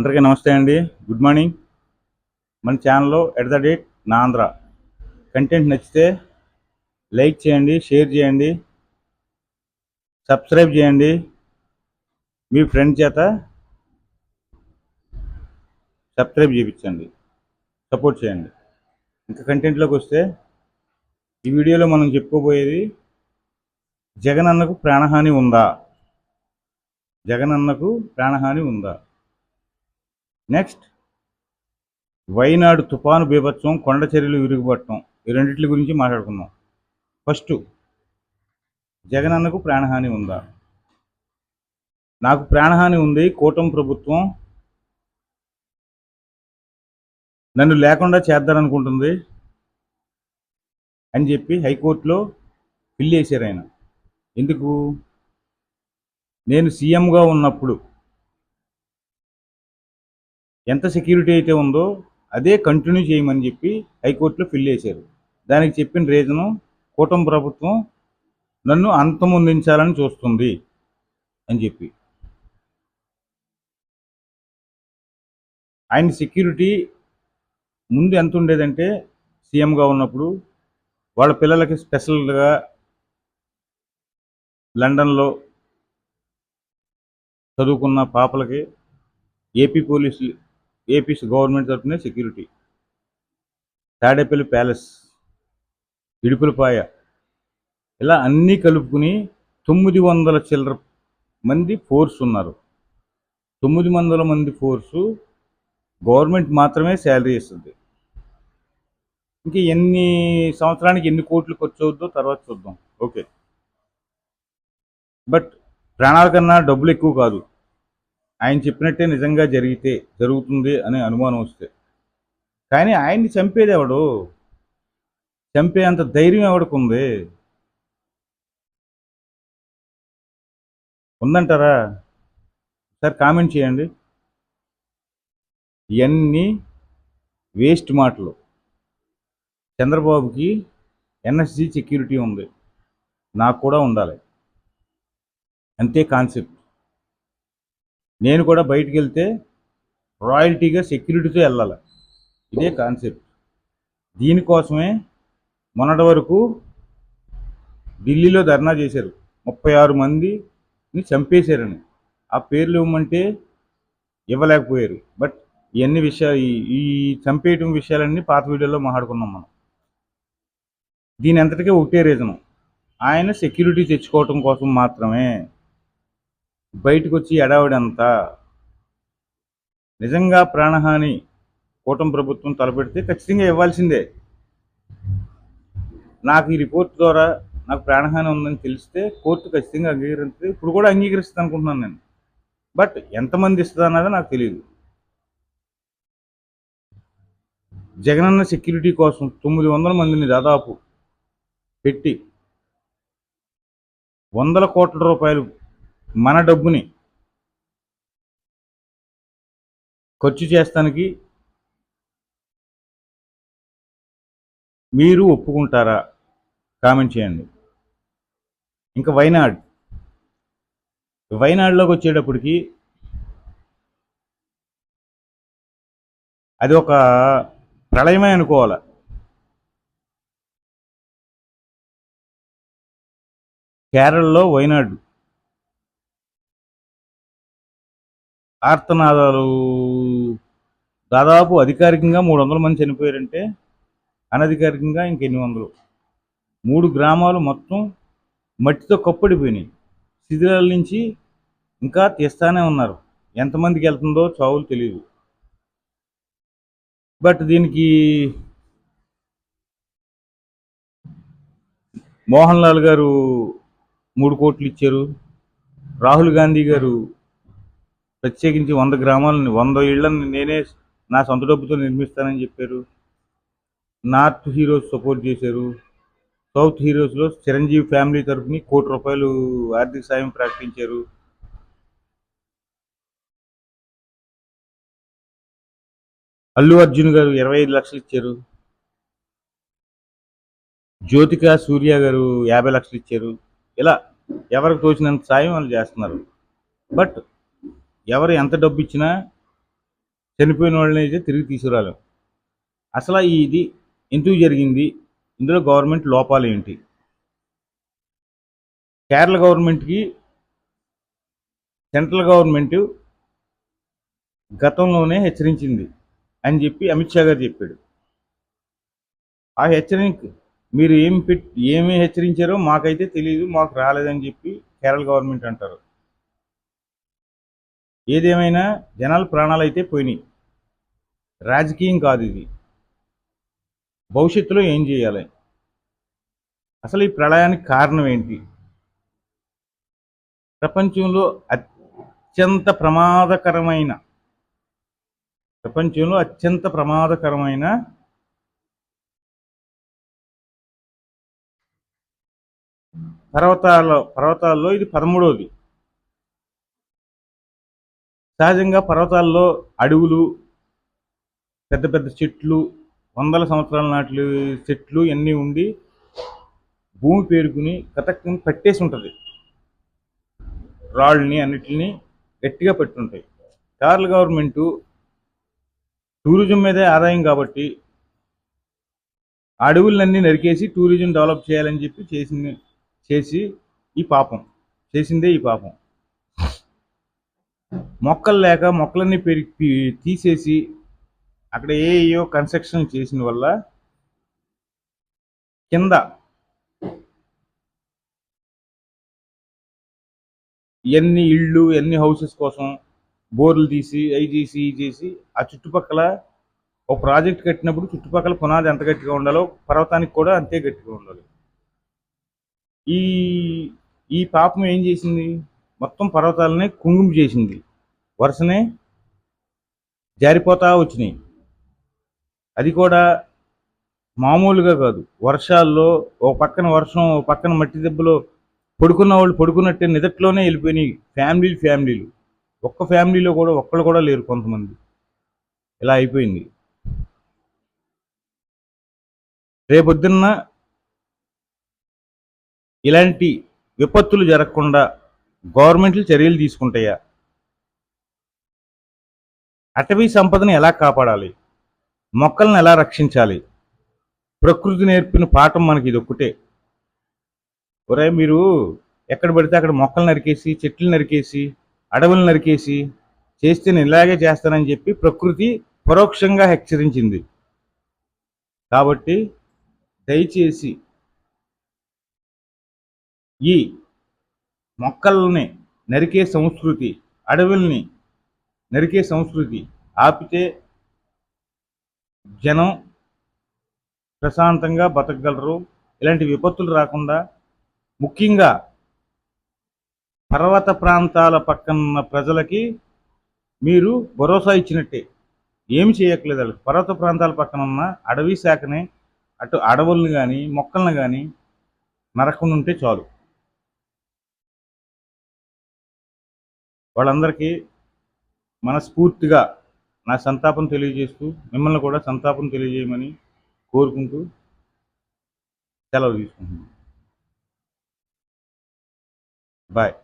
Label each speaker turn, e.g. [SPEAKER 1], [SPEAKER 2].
[SPEAKER 1] అందరికీ నమస్తే అండి. గుడ్ మార్నింగ్ మన ఛానల్లో ఎట్ ద డేట్ నా ఆంధ్ర. కంటెంట్ నచ్చితే లైక్ చేయండి షేర్ చేయండి సబ్స్క్రైబ్ చేయండి. మీ ఫ్రెండ్ చేత సబ్స్క్రైబ్ చేయించండి సపోర్ట్ చేయండి. ఇంకా కంటెంట్లోకి వస్తే ఈ వీడియోలో మనం చెప్పుకోబోయేది జగన్ అన్నకు ప్రాణహాని ఉందా? జగన్ అన్నకు ప్రాణహాని ఉందా? నెక్స్ట్ వైనాడు తుఫాను బీభత్సం కొండ చర్యలు ఈ రెండింటి గురించి మాట్లాడుకుందాం. ఫస్ట్ జగన్ అన్నకు ప్రాణహాని ఉందా? నాకు ప్రాణహాని ఉంది కూటమి ప్రభుత్వం నన్ను లేకుండా చేద్దారనుకుంటుంది అని చెప్పి హైకోర్టులో ఫిల్ చేశారు ఆయన. ఎందుకు? నేను సీఎంగా ఉన్నప్పుడు ఎంత సెక్యూరిటీ అయితే ఉందో అదే కంటిన్యూ చేయమని చెప్పి హైకోర్టులో ఫిల్ చేశారు. దానికి చెప్పిన రీజను కూటమి ప్రభుత్వం నన్ను అంతమొందించాలని చూస్తుంది అని చెప్పి. ఆయన సెక్యూరిటీ ముందు ఎంత ఉండేదంటే సీఎంగా ఉన్నప్పుడు వాళ్ళ పిల్లలకి స్పెషల్గా లండన్లో చదువుకున్న పాపలకి ఏపీ పోలీసులు ఏపీ గవర్నమెంట్ తరఫున సెక్యూరిటీ. తాడేపల్లి ప్యాలెస్ ఇడుపులపాయ ఇలా అన్నీ కలుపుకుని తొమ్మిది వందల చిల్లర మంది ఫోర్స్ ఉన్నారు. తొమ్మిది వందల మంది ఫోర్సు గవర్నమెంట్ మాత్రమే శాలరీ ఇస్తుంది. ఇంకా ఎన్ని సంవత్సరానికి ఎన్ని కోట్లు ఖర్చు అవుద్దో తర్వాత చూద్దాం. ఓకే. బట్ ప్రాణాల కన్నా డబ్బులు ఎక్కువ కాదు. ఆయన చెప్పినట్టే నిజంగా జరిగితే జరుగుతుంది అనే అనుమానం వస్తే. కానీ ఆయన్ని చంపేది ఎవడు? చంపే అంత ధైర్యం ఎవడికి ఉంది? ఉందంటారా? సార్ కామెంట్ చేయండి. ఇవన్నీ వేస్ట్ మాటలు. చంద్రబాబుకి ఎన్ఎస్జి సెక్యూరిటీ ఉంది. నాకు కూడా ఉండాలి. అంతే కాన్సెప్ట్. నేను కూడా బయటికి వెళ్తే రాయల్టీగా సెక్యూరిటీతో వెళ్ళాలి. ఇదే కాన్సెప్ట్. దీనికోసమే మొన్నటి వరకు ఢిల్లీలో ధర్నా చేశారు. ముప్పై ఆరు మందిని చంపేశారని. ఆ పేర్లు ఇవ్వమంటే ఇవ్వలేకపోయారు. బట్ ఇవన్నీ విషయాలు ఈ- చంపేయటం విషయాలన్నీ పాత వీడియోలో మాట్లాడుకున్నాం మనం. దీని అంతటికే ఒకటే రీజను. ఆయన సెక్యూరిటీ తెచ్చుకోవటం కోసం మాత్రమే బయటకు వచ్చి ఎడావిడంతా నిజంగా ప్రాణహాని కూటమి ప్రభుత్వం తలపెడితే ఖచ్చితంగా ఇవ్వాల్సిందే. నాకు ఈ రిపోర్ట్ ద్వారా నాకు ప్రాణహాని ఉందని తెలిస్తే కోర్టు ఖచ్చితంగా అంగీకరిస్తుంది ఇప్పుడు కూడా అంగీకరిస్తుంది అనుకుంటున్నాను నేను. బట్ ఎంతమంది ఇస్తుంది అన్నది నాకు తెలియదు. జగనన్న సెక్యూరిటీ కోసం తొమ్మిది వందల మందిని దాదాపు పెట్టి వందల కోట్ల రూపాయలు మన డబ్బుని ఖర్చు చేస్తానికి మీరు ఒప్పుకుంటారా? కామెంట్ చేయండి. ఇంకా వైనాడ్. వైనాడులోకి వచ్చేటప్పటికి అది ఒక ప్రళయమే అనుకోవాలి. కేరళలో వైనాడు ఆర్తనాదాలు దాదాపు అధికారికంగా మూడు వందల మంది చనిపోయారంటే అనధికారికంగా ఇంకెన్ని వందలు. మూడు గ్రామాలు మొత్తం మట్టితో కప్పడిపోయినాయి. శిథిలాల నుంచి ఇంకా తీస్తానే ఉన్నారు. ఎంతమందికి వెళ్తుందో చావులు తెలియదు. బట్ దీనికి మోహన్ లాల్ గారు మూడు కోట్లు ఇచ్చారు. రాహుల్ గాంధీ గారు ప్రత్యేకించి వంద గ్రామాలని వంద ఇళ్ళను నేనే నా సొంత డబ్బుతో నిర్మిస్తానని చెప్పారు. నార్త్ హీరోస్ సపోర్ట్ చేశారు. సౌత్ హీరోస్లో చిరంజీవి ఫ్యామిలీ తరఫుని కోటి రూపాయలు ఆర్థిక సాయం ప్రకటించారు. అల్లు అర్జున్ గారు ఇరవై ఐదు లక్షలు ఇచ్చారు. జ్యోతిక సూర్య గారు యాభై లక్షలు ఇచ్చారు. ఇలా ఎవరికి తోచినంత సాయం వాళ్ళు చేస్తున్నారు. బట్ ఎవరు ఎంత డబ్బు ఇచ్చినా చనిపోయిన వాళ్ళని అయితే తిరిగి తీసుకురాలేం. అసలు ఇది ఎందుకు జరిగింది? ఇందులో గవర్నమెంట్ లోపాలు ఏంటి? కేరళ గవర్నమెంట్కి సెంట్రల్ గవర్నమెంట్ గతంలోనే హెచ్చరించింది అని చెప్పి అమిత్ షా గారు చెప్పాడు. ఆ హెచ్చరిక మీరు ఏం పెట్ ఏమి హెచ్చరించారో మాకైతే తెలియదు మాకు రాలేదని చెప్పి కేరళ గవర్నమెంట్ అంటారు. ఏదేమైనా జనాల ప్రాణాలు అయితే పోయినాయి. రాజకీయం కాదు ఇది. భవిష్యత్తులో ఏం చేయాలి? అసలు ఈ ప్రళయానికి కారణం ఏంటి? ప్రపంచంలో అత్యంత ప్రమాదకరమైన ప్రపంచంలో అత్యంత ప్రమాదకరమైన పర్వతాల పర్వతాల్లో ఇది పదమూడవది సహజంగా పర్వతాల్లో అడవులు పెద్ద పెద్ద చెట్లు వందల సంవత్సరాల నాటి చెట్లు ఇవన్నీ ఉండి భూమి పేరుకుని కథక్కుని పట్టేసి ఉంటుంది. రాళ్ళని అన్నిటిని గట్టిగా పెట్టుంటాయి. కేరళ గవర్నమెంటు టూరిజం మీదే ఆదాయం కాబట్టి అడవులన్నీ నరికేసి టూరిజం డెవలప్ చేయాలని చెప్పి చేసింది చేసి ఈ పాపం చేసిందే ఈ పాపం. మొక్కలు లేక మొక్కలన్నీ పెరిగి తీసేసి అక్కడ ఏయో కన్స్ట్రక్షన్ చేసిన వల్ల కింద ఎన్ని ఇళ్ళు ఎన్ని హౌసెస్ కోసం బోర్లు తీసి అవి తీసి ఇవి చేసి ఆ చుట్టుపక్కల ఒక ప్రాజెక్ట్ కట్టినప్పుడు చుట్టుపక్కల పునాది ఎంత గట్టిగా ఉండాలో పర్వతానికి కూడా అంతే గట్టిగా ఉండాలి. ఈ ఈ పాపం ఏం చేసింది? మొత్తం పర్వతాలనే కుంగుమ చేసింది. వరుసనే జారిపోతా వచ్చినాయి. అది కూడా మామూలుగా కాదు. వర్షాల్లో ఓ పక్కన వర్షం ఓ పక్కన మట్టి దెబ్బలో పడుకున్న వాళ్ళు పడుకున్నట్టే నిదట్లోనే వెళ్ళిపోయినాయి ఫ్యామిలీలు ఫ్యామిలీలు. ఒక్క ఫ్యామిలీలో కూడా ఒక్కళ్ళు కూడా లేరు కొంతమంది. ఇలా అయిపోయింది. రేపొద్దున్న ఇలాంటి విపత్తులు జరగకుండా గవర్నమెంట్లు చర్యలు తీసుకుంటాయా? అటవీ సంపదను ఎలా కాపాడాలి? మొక్కలను ఎలా రక్షించాలి? ప్రకృతి నేర్పిన పాఠం మనకి ఇది ఒక్కటే. ఒరే మీరు ఎక్కడ పడితే అక్కడ మొక్కలు నరికేసి చెట్లు నరికేసి అడవులు నరికేసి చేస్తే నేను ఇలాగే చేస్తానని చెప్పి ప్రకృతి పరోక్షంగా హెచ్చరించింది. కాబట్టి దయచేసి ఈ మొక్కల్ని నరికే సంస్కృతి అడవుల్ని నరికే సంస్కృతి ఆపితే జనం ప్రశాంతంగా బతకగలరు. ఇలాంటి విపత్తులు రాకుండా ముఖ్యంగా పర్వత ప్రాంతాల పక్కన ప్రజలకి మీరు భరోసా ఇచ్చినట్టే. ఏమి చేయట్లేదు పర్వత ప్రాంతాల పక్కన ఉన్న అడవి శాఖని అటు అడవులను కానీ మొక్కలను కానీ నరకుండా ఉంటే చాలు. వాళ్ళందరికీ మనస్ఫూర్తిగా నా సంతాపం తెలియజేస్తూ మిమ్మల్ని కూడా సంతాపం తెలియజేయమని కోరుకుంటూ సెలవు తీసుకుంటున్నాను. బాయ్.